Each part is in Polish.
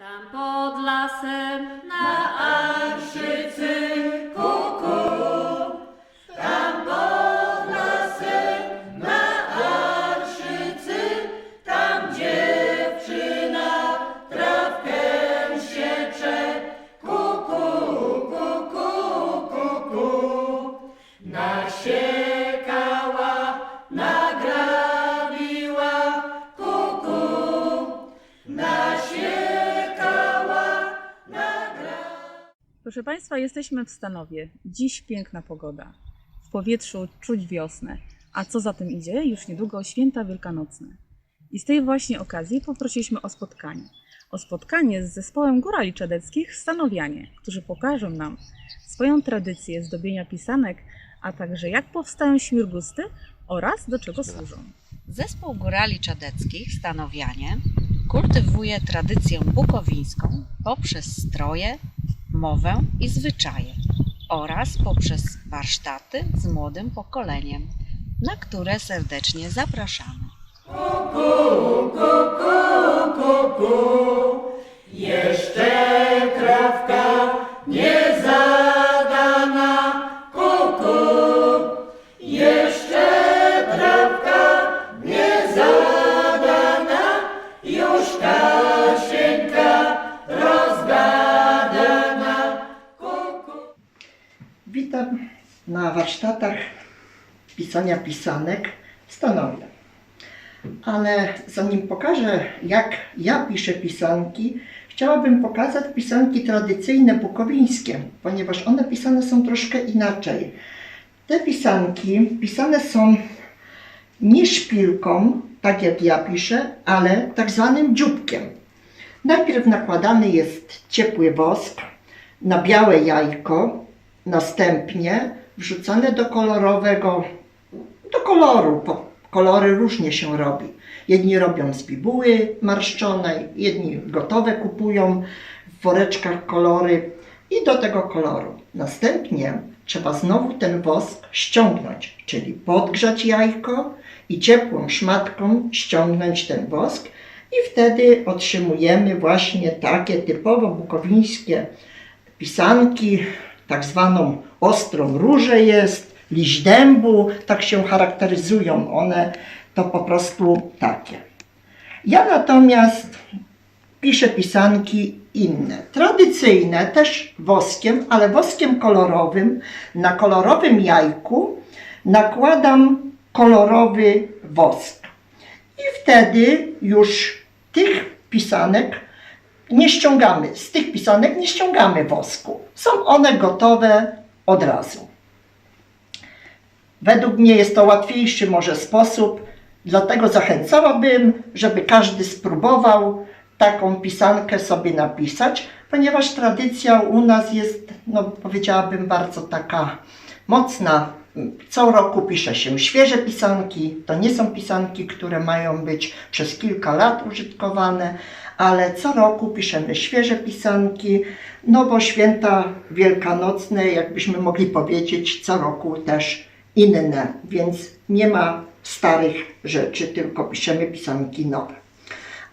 Tam pod lasem na Arszycy kuku. Tam pod lasem na Arszycy, tam dziewczyna trawkę siecze. Kuku, kuku, kuku. Nasiekała, nagrabiła, Proszę Państwa, jesteśmy w Stanowie. Dziś piękna pogoda. W powietrzu czuć wiosnę. A co za tym idzie? Już niedługo święta wielkanocne. I z tej właśnie okazji poprosiliśmy o spotkanie. O spotkanie z zespołem górali czadeckich Stanowianie, którzy pokażą nam swoją tradycję zdobienia pisanek, a także jak powstają świrgusty oraz do czego służą. Zespół Górali Czadeckich Stanowianie kultywuje tradycję bukowińską poprzez stroje, mowę i zwyczaje oraz poprzez warsztaty z młodym pokoleniem, na które serdecznie zapraszamy. Na warsztatach pisania pisanek w Stanowie. Ale zanim pokażę, jak ja piszę pisanki, chciałabym pokazać pisanki tradycyjne bukowińskie, ponieważ one pisane są troszkę inaczej. Te pisanki pisane są nie szpilką, tak jak ja piszę, ale tak zwanym dzióbkiem. Najpierw nakładany jest ciepły wosk na białe jajko, następnie wrzucane do kolorowego, do koloru. Kolory różnie się robi. Jedni robią z bibuły marszczonej, jedni gotowe kupują w woreczkach kolory i do tego koloru. Następnie trzeba znowu ten wosk ściągnąć, czyli podgrzać jajko i ciepłą szmatką ściągnąć ten wosk i wtedy otrzymujemy właśnie takie typowo bukowińskie pisanki, tak zwaną ostrą różę jest, liść dębu, tak się charakteryzują one, to po prostu takie. Ja natomiast piszę pisanki inne, tradycyjne, też woskiem, ale woskiem kolorowym. Na kolorowym jajku nakładam kolorowy wosk. I wtedy już tych pisanek nie ściągamy, z tych pisanek nie ściągamy wosku. Są one gotowe od razu. Według mnie jest to łatwiejszy może sposób, dlatego zachęcałabym, żeby każdy spróbował taką pisankę sobie napisać, ponieważ tradycja u nas jest, no powiedziałabym, bardzo taka mocna. Co roku pisze się świeże pisanki. To nie są pisanki, które mają być przez kilka lat użytkowane, ale co roku piszemy świeże pisanki, no bo święta wielkanocne, jakbyśmy mogli powiedzieć, co roku też inne, więc nie ma starych rzeczy, tylko piszemy pisanki nowe.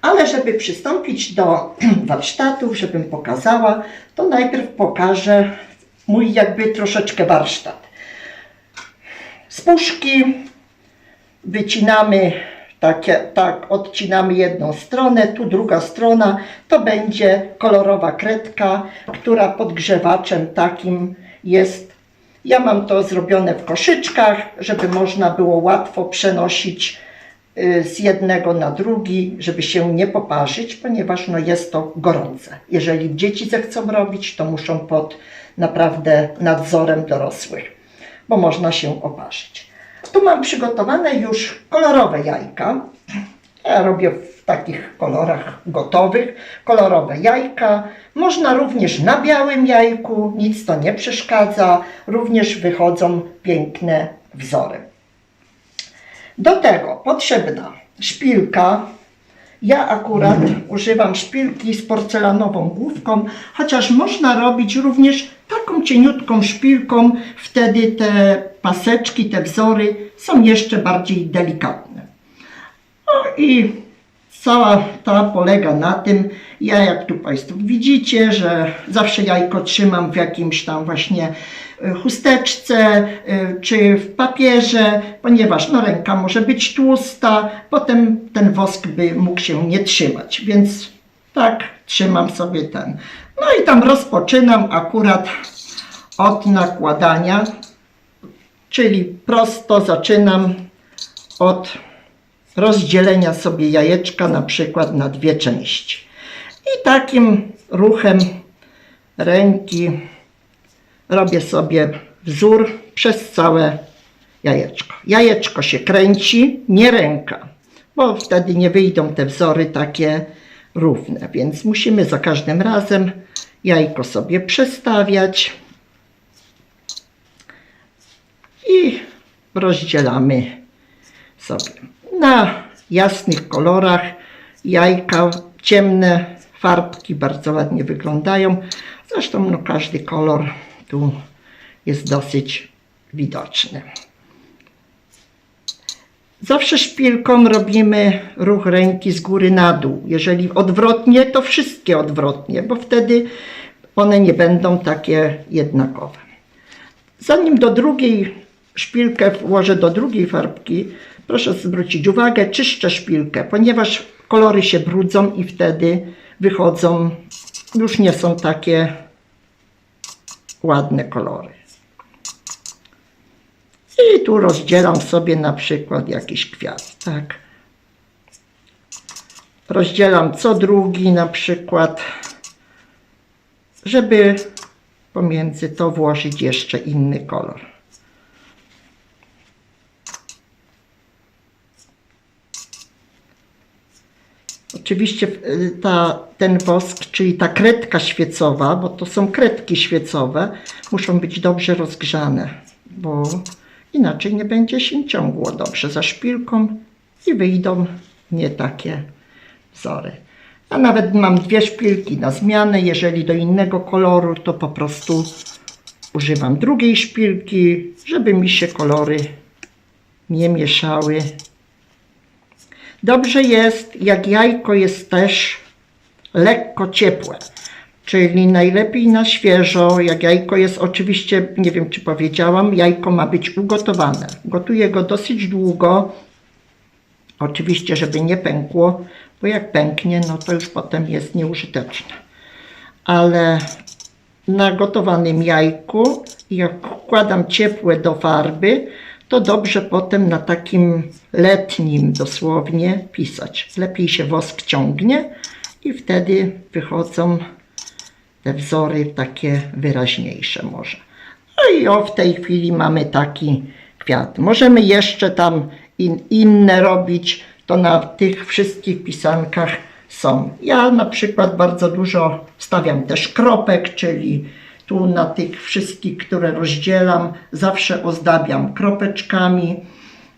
Ale żeby przystąpić do warsztatów, żebym pokazała, to najpierw pokażę mój jakby troszeczkę warsztat. Z puszki wycinamy takie, tak, odcinamy jedną stronę, tu druga strona, to będzie kolorowa kredka, która podgrzewaczem takim jest. Ja mam to zrobione w koszyczkach, żeby można było łatwo przenosić y, z jednego na drugi, żeby się nie poparzyć, ponieważ no, jest to gorące. Jeżeli dzieci zechcą robić, to muszą pod naprawdę nadzorem dorosłych bo można się oparzyć. Tu mam przygotowane już kolorowe jajka. Ja robię w takich kolorach gotowych. Kolorowe jajka. Można również na białym jajku, nic to nie przeszkadza. Również wychodzą piękne wzory. Do tego potrzebna szpilka. Ja akurat używam szpilki z porcelanową główką, chociaż można robić również taką cieniutką szpilką, wtedy te paseczki, te wzory są jeszcze bardziej delikatne. No i cała ta polega na tym, Ja jak tu Państwo widzicie, że zawsze jajko trzymam w jakimś tam właśnie y, chusteczce y, czy w papierze, ponieważ no, ręka może być tłusta, potem ten wosk by mógł się nie trzymać, więc tak trzymam sobie ten. No i tam rozpoczynam akurat od nakładania, czyli prosto zaczynam od rozdzielenia sobie jajeczka na przykład na dwie części. I takim ruchem ręki robię sobie wzór przez całe jajeczko. Jajeczko się kręci, nie ręka, bo wtedy nie wyjdą te wzory takie równe, więc musimy za każdym razem jajko sobie przestawiać i rozdzielamy sobie. Na jasnych kolorach jajka, ciemne farbki bardzo ładnie wyglądają. Zresztą no, każdy kolor tu jest dosyć widoczny. Zawsze szpilką robimy ruch ręki z góry na dół. Jeżeli odwrotnie, to wszystkie odwrotnie, bo wtedy one nie będą takie jednakowe. Zanim do drugiej szpilkę włożę do drugiej farbki, proszę zwrócić uwagę, czyszczę szpilkę, ponieważ kolory się brudzą i wtedy wychodzą, już nie są takie ładne kolory. I tu rozdzielam sobie na przykład jakiś kwiat, tak. Rozdzielam co drugi na przykład, żeby pomiędzy to włożyć jeszcze inny kolor. Oczywiście y, ta, ten wosk, czyli ta kredka świecowa, bo to są kredki świecowe, muszą być dobrze rozgrzane, bo inaczej nie będzie się ciągło dobrze za szpilką i wyjdą nie takie wzory. Ja nawet mam dwie szpilki na zmianę. Jeżeli do innego koloru, to po prostu używam drugiej szpilki, żeby mi się kolory nie mieszały. Dobrze jest, jak jajko jest też lekko ciepłe. Czyli najlepiej na świeżo, jak jajko jest oczywiście, nie wiem czy powiedziałam, jajko ma być ugotowane. Gotuję go dosyć długo, oczywiście żeby nie pękło, bo jak pęknie, no to już potem jest nieużyteczne. Ale na gotowanym jajku, jak wkładam ciepłe do farby, to dobrze potem na takim letnim dosłownie pisać. Lepiej się wosk ciągnie i wtedy wychodzą te wzory takie wyraźniejsze może. No i o w tej chwili mamy taki kwiat. Możemy jeszcze tam in, inne robić, to na tych wszystkich pisankach są. Ja na przykład bardzo dużo stawiam też kropek, czyli tu na tych wszystkich, które rozdzielam, zawsze ozdabiam kropeczkami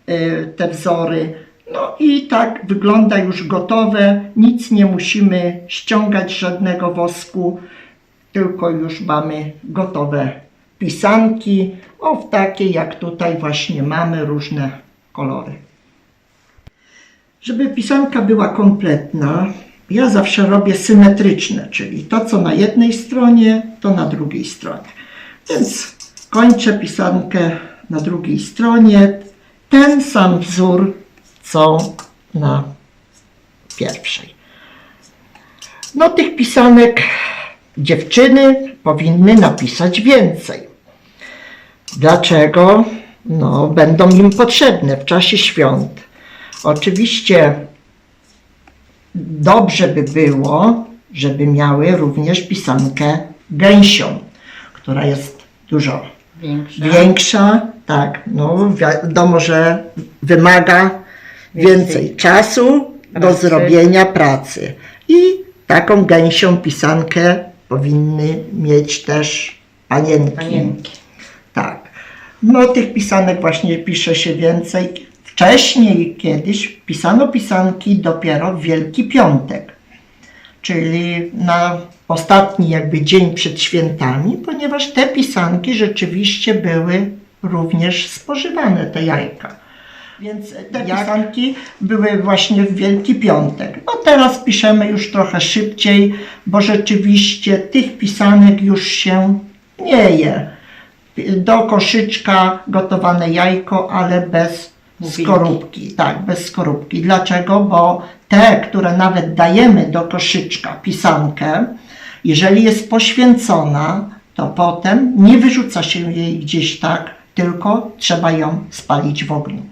y, te wzory. No i tak wygląda już gotowe. Nic nie musimy ściągać żadnego wosku, tylko już mamy gotowe pisanki. O, w takie jak tutaj właśnie mamy różne kolory. Żeby pisanka była kompletna, ja zawsze robię symetryczne, czyli to co na jednej stronie, to na drugiej stronie. Więc kończę pisankę na drugiej stronie. Ten sam wzór, co na pierwszej. No tych pisanek dziewczyny powinny napisać więcej. Dlaczego? No, będą im potrzebne w czasie świąt. Oczywiście dobrze by było, żeby miały również pisankę gęsią, która jest dużo Większe. większa, tak, no wiadomo, że wymaga więcej czasu do pracy. zrobienia pracy. I taką gęsią pisankę powinny mieć też panienki. Panienki. Tak. No tych pisanek właśnie pisze się więcej. Wcześniej kiedyś pisano pisanki dopiero w Wielki Piątek, czyli na ostatni jakby dzień przed świętami, ponieważ te pisanki rzeczywiście były również spożywane, te jajka. Więc te pisanki były właśnie w Wielki Piątek. No teraz piszemy już trochę szybciej, bo rzeczywiście tych pisanek już się nie je. Do koszyczka gotowane jajko, ale bez Skorupki. Tak, bez skorupki. Dlaczego? Bo te, które nawet dajemy do koszyczka, pisankę, jeżeli jest poświęcona, to potem nie wyrzuca się jej gdzieś tak, tylko trzeba ją spalić w ogniu.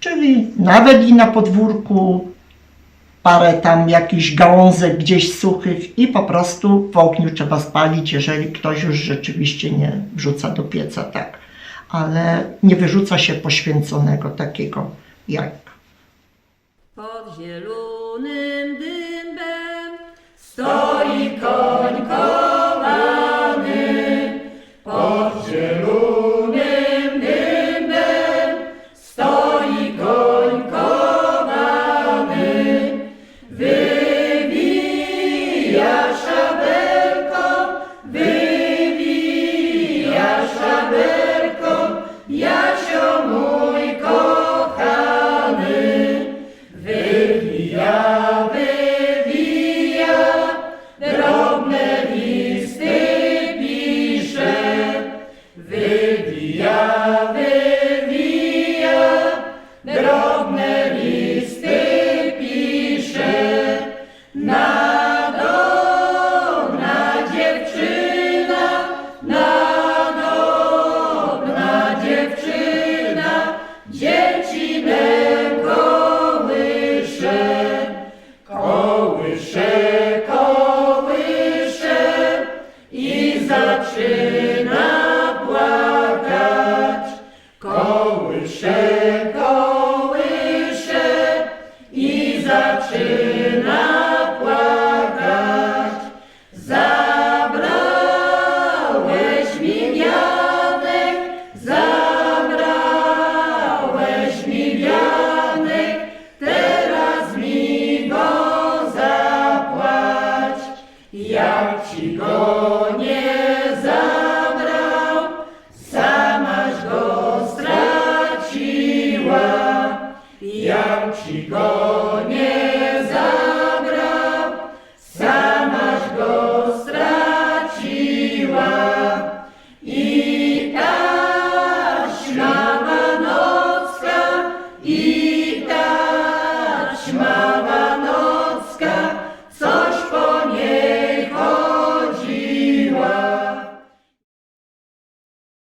Czyli nawet i na podwórku parę tam jakichś gałązek gdzieś suchych i po prostu w ogniu trzeba spalić, jeżeli ktoś już rzeczywiście nie wrzuca do pieca, tak. Ale nie wyrzuca się poświęconego takiego jajka. Pod zielonym dębem stoi koń